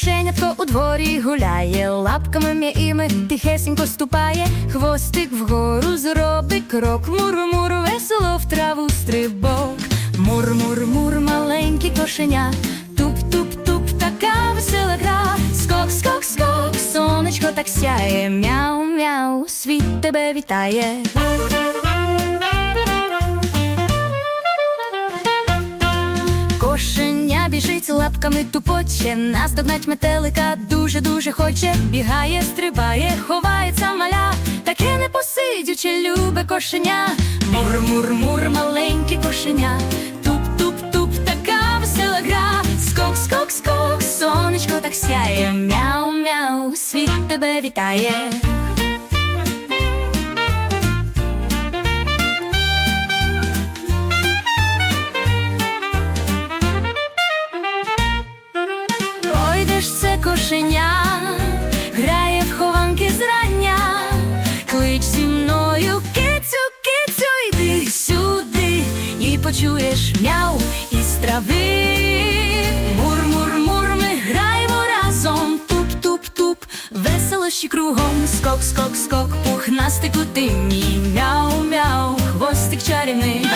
Кошенятко у дворі гуляє, лапками м'яїми тихесенько ступає, хвостик вгору зробить крок, мур-мур, весело в траву стрибок. Мур-мур-мур, маленькі кошеня, туп-туп-туп, така весела гра. Скок, скок, скок, сонечко так сяє, мяу-мяу, світ тебе вітає. Біжить лапками тупоче, наздогнать метелика дуже-дуже хоче, бігає, стрибає, ховається маля, таке непосидюче любе кошеня. Мур-мур-мур, маленьке кошеня, туп-туп-туп, така весела гра. Скок, скок, скок, сонечко так сяє, мяу-мяу, світ тебе вітає. Кошеня, грає в хованки зрання, клич зі мною, кицю, кицю, йди сюди, і почуєш мяу із трави. Мур-мур-мур, ми граємо разом, туп-туп-туп, веселощі кругом, скок, скок, скок, пухнастику ти мій, мяу-мяу, хвостик чарівний.